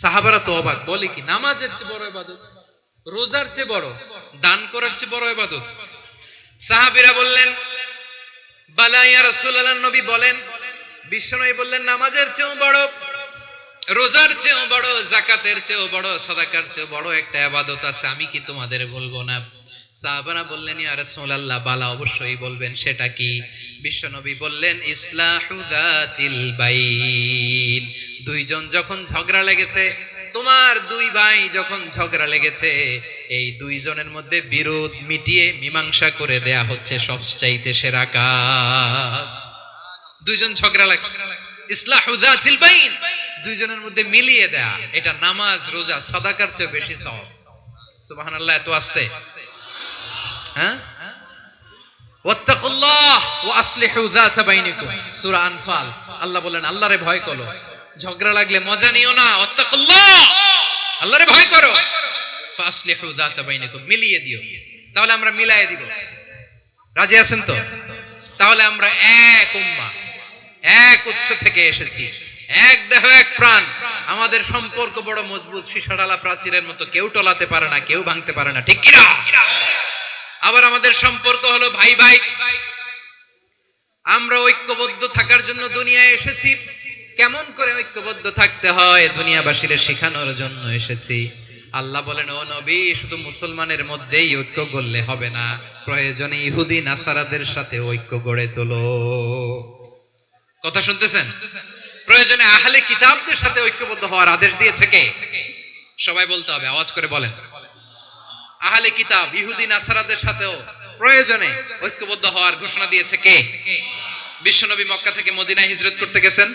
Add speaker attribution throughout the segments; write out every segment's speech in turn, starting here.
Speaker 1: সাহাবারা তো অবাক বলে কি, নামাজের চেয়ে বড় এবাদত রোজার চেয়ে বড়, দান করার চেয়ে বড় এবাদত সাহাবীরা বললেন বালাইয়া রাসূলুল্লাহ, নবী বলেন, বিশ্বনবী বললেন, নামাজের চেয়েও বড়, রোজার চেয়েও বড় জাকাতের চেয়েও বড়, সাদাকার চেয়েও বড় একটা আবাদত আছে, আমি কি তোমাদের বলব না? সাহাবারা বললেন, ইয়া রাসূলুল্লাহ, বালা অবশ্যই বলবেন, সেটা কি? বিশ্বনবী বললেন, ইসলাহু যাতিল বাইন দুইজন যখন ঝগড়া লেগেছে, তোমার দুই ভাই যখন ঝগড়া লেগেছে, এই দুইজনের মধ্যে বিরোধ মিটিয়ে মীমাংসা করে দেয়া হচ্ছে সবচাইতে সেরা কাজ। দুইজন ঝগড়া লাগছে। ইসলাহু যাতিল বাইন। দুইজনের মধ্যে মিলিয়ে দেয়া, এটা নামাজ, রোজা, সাদাকার চেয়ে বেশি সওয়াব। সুবহানাল্লাহ, এত আস্তে। হ্যাঁ? ওয়াত্তাকুল্লাহ ওয়া আসলিহু যাতা বাইনিকুম। সূরা আনফাল। আল্লাহ বলেন, আল্লাহরে ভয় করো। ঝগড়া লাগলে মজা নিও না, ওয়াত্তাকুল্লাহ। আল্লাহরে ভয় করো। ফাসলিহু যাতা মিলিয়ে দিও। তাহলে আমরা মিলায়ে দিব। রাজি আছেন তো? তাহলে আমরা এক উম্মা, এক উৎস থেকে এসেছি। এক দেহ, এক প্রাণ। আমাদের সম্পর্ক বড় মজবুত, সীসাডালা প্রাচীরের মতো। কেউ টলাতে পারে না, কেউ ভাঙতে পারে না। ঠিক কিনা? আবার আমাদের সম্পর্ক হলো ভাই ভাই আমরা ঐক্যবদ্ধ থাকার জন্য দুনিয়ায় এসেছি। কেমন করে ঐক্যবদ্ধ থাকতে হয় দুনিয়াবাসীর শেখানোর জন্য এসেছি। আল্লাহ বলেন, ও নবী, শুধু মুসলমানের মধ্যেই ঐক্য করলে হবে না, প্রয়োজনে ইহুদি, নাসারাদের সাথে ঐক্য গড়ে তোলো। কথা শুনতেছেন? প্রয়োজনে আহলে কিতাবদের সাথে ঐক্যবদ্ধ হওয়ার আদেশ দিয়েছে কে? সবাই বলতে হবে, আওয়াজ করে বলেন। আহলে কিতাব, ইহুদি, নাসারাদের সাথেও প্রয়োজনে ঐক্যবদ্ধ হওয়ার ঘোষণা দিয়েছে কে? বিশ্বনবী মক্কা থেকে মদিনায় হিজরত করতে গেছেন?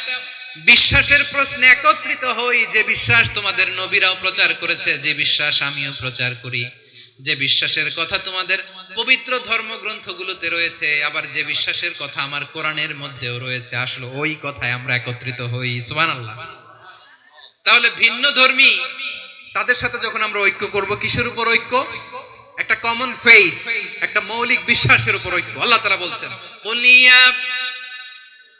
Speaker 1: বিশ্বাসের প্রশ্নে একত্রিত হই যে বিশ্বাস তোমাদের নবীরাও প্রচার করেছে, যে বিশ্বাস আমিও প্রচার করি। যে বিশ্বাসের কথা তোমাদের পবিত্র ধর্মগ্রন্থগুলোতে রয়েছে, আবার যে বিশ্বাসের কথা আমার কোরআনের মধ্যেও রয়েছে, আসলে ওই কথায় আমরা একত্রিত হই। সুবহানাল্লাহ। তাহলে ভিন্ন ধর্মী তাদের সাথে যখন আমরা ঐক্য করব, কিসের উপর ঐক্য? একটা কমন ফেইথ একটা মৌলিক বিশ্বাসের উপর ঐক্য। আল্লাহ তাআলা বলছেন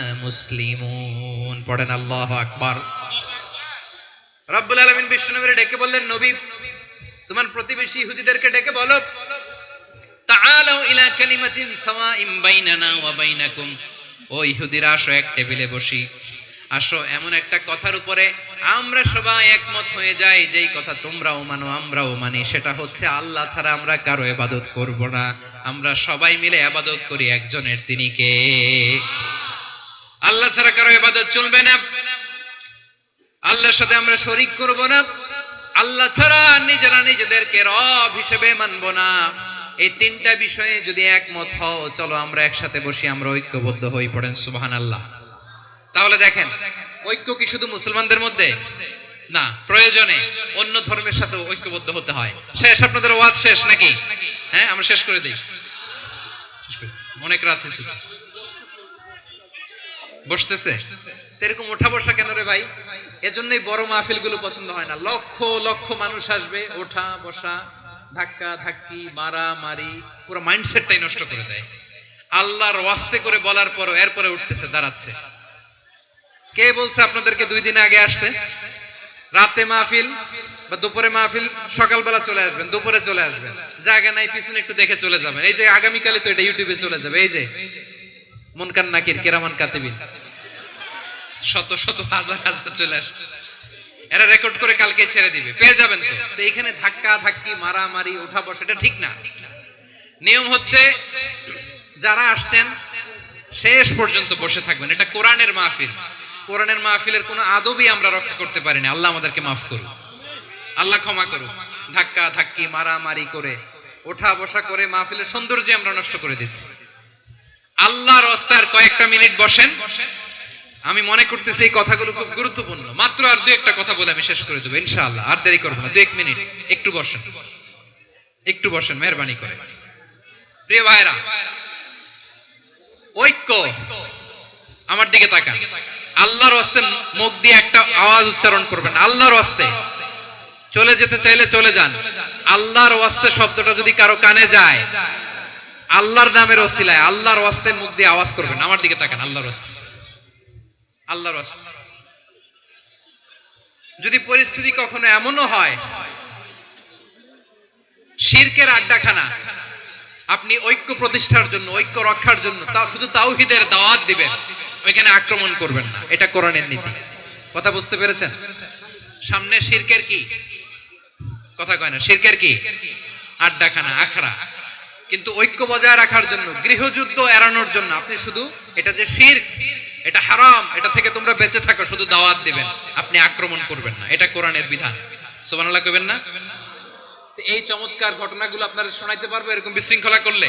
Speaker 1: মুসলিমুন। পড়েন আল্লাহ আকবার। রব্বুল আলমিন বিশ্বনবীর ডেকে বললেন, নবী, তোমার প্রতিবেশী ইহুদিদেরকে ডেকে বলো। তাআলাও ইলা কালিমাতিন সাওয়াইম বাইনানা ওয়া বাইনাকুম। ও ইহুদিরা, আসো এক টেবিলে বসি। আসো, এমন একটা কথার উপরে আমরা সবাই একমত হয়ে যাই, যেই কথা তোমরাও মানো, আমরাও মানি। সেটা হচ্ছে, আল্লাহ ছাড়া আমরা কারও এবাদত করব না। আমরা সবাই মিলে ইবাদত করি, একজনের তিনি কে? আল্লাহ ছাড়া কারও এবাদত চলবে না। আল্লাহর সাথে আমরা শরিক করব না। আল্লাহ ছাড়া নিজেরা নিজেদেরকে রব হিসেবে মানব না। এই তিনটা বিষয়ে যদি একমত হও, চলো আমরা একসাথে বসি, আমরা ঐক্যবদ্ধ হই পড়েন সুবাহান আল্লাহ তাহলে দেখেন, ঐক্য কি শুধু মুসলমানদের মধ্যে? না, প্রয়োজনে অন্য ধর্মের সাথে ঐক্যবদ্ধ হতে হয়। শেষ, আপনাদের ওয়াজ শেষ নাকি? হ্যাঁ আমরা শেষ করে দিই। অনেক রাত হয়েছে। বসতেছে। এরকম ওঠা বসা কেন রে ভাই? এজন্যই বড় মাহফিলগুলো পছন্দ হয় না। লক্ষ লক্ষ মানুষ আসবে ওঠা, বসা, ধাক্কা, ধাক্কি মারা মারি পুরো মাইন্ডসেটটাই নষ্ট করে দেয়। আল্লাহর ওয়াস্তে করে বলার পরও এরপরে উঠতেছে, দাঁড়াচ্ছে। কে বলছে আপনাদেরকে দুই দিন আগে আসতে? রাতে মাহফিল বা দুপুরে মাহফিল, সকালবেলা চলে আসবেন, দুপুরে চলে আসবেন। জায়গা নাই, পিছনে একটু দেখে চলে যাবেন। এই যে আগামীকালে তো এটা ইউটিউবে চলে যাবে, এই যে। মনকান নাকির কেরামান কাতিবিন শত শত, হাজার হাজার চলে আসছে। এরা রেকর্ড করে কালকে ছেড়ে দিবে। পেয়ে যাবেন তো? এখানে ধাক্কা, ধাক্কি, মারামারি, ওঠা বসা, এটা ঠিক না। নিয়ম হচ্ছে, যারা আসছেন, শেষ পর্যন্ত বসে থাকবেন। এটা কোরআনের মাহফিল। কোরআনের মাহফিলের কোনো আদবই আমরা রক্ষা করতে পারি না। আল্লাহ আমাদেরকে মাফ করুন আল্লাহ ক্ষমা করুন ধাক্কা, ধাক্কি, মারামারি করে, ওঠা বসা করে মাহফিলের সৌন্দর্য আমরা নষ্ট করে দিচ্ছি। আল্লাহর রাস্তার কয়েকটা মিনিট বসেন। আমি মনে করতেছি এই কথাগুলো খুব গুরুত্বপূর্ণ। মাত্র আর দু একটা কথা বলে আমি শেষ করে দেবো, ইনশাআল্লাহ। আর দেরি করব না, দু এক মিনিট, একটু বসেন। একটু বসেন, মেহরবানি করে প্রিয় ভাইরা ঐক্য আমার দিকে তাকান। আল্লাহর হস্তে মুখ দিয়ে একটা আওয়াজ উচ্চারণ করবেন। আল্লাহর হস্তে চলে যেতে চাইলে চলে যান। আল্লাহর ওয়াস্তে শব্দটা যদি কারও কানে যায় আল্লাহর নামের ওসিলায় আল্লাহর ওয়াস্তে মুখ দিয়ে আওয়াজ করবেন। আমার দিকে তাকান, আল্লাহর ওয়াস্তে। আল্লাহর যদি পরিস্থিতি কখনো এমনও হয়, শিরকের আড্ডাখানা, আপনি ঐক্য প্রতিষ্ঠার জন্য, ঐক্য রক্ষার জন্য তাও শুধু তাওহিদের দাওয়াত দিবেন, ওইখানে আক্রমণ করবেন না। এটা কোরআনের নীতি। কথা বুঝতে পেরেছেন? সামনে শিরকের কি? কথা কয় না, শিরকের কি? আড্ডাখানা, আখড়া। কিন্তু ঐক্য বজায় রাখার জন্য, গৃহযুদ্ধ এড়ানোর জন্য আপনি শুধু এটা যে শির এটা হারাম, এটা থেকে তোমরা বেঁচে থাকো, শুধু দাওয়াত দিবেন। আপনি আক্রমণ করবেন না, এটা কোরআনের বিধান। সোমানাল্লাহ করবেন না? এই চমৎকার ঘটনাগুলো আপনারা শোনাইতে পারব, এরকম বিশৃঙ্খলা করলে?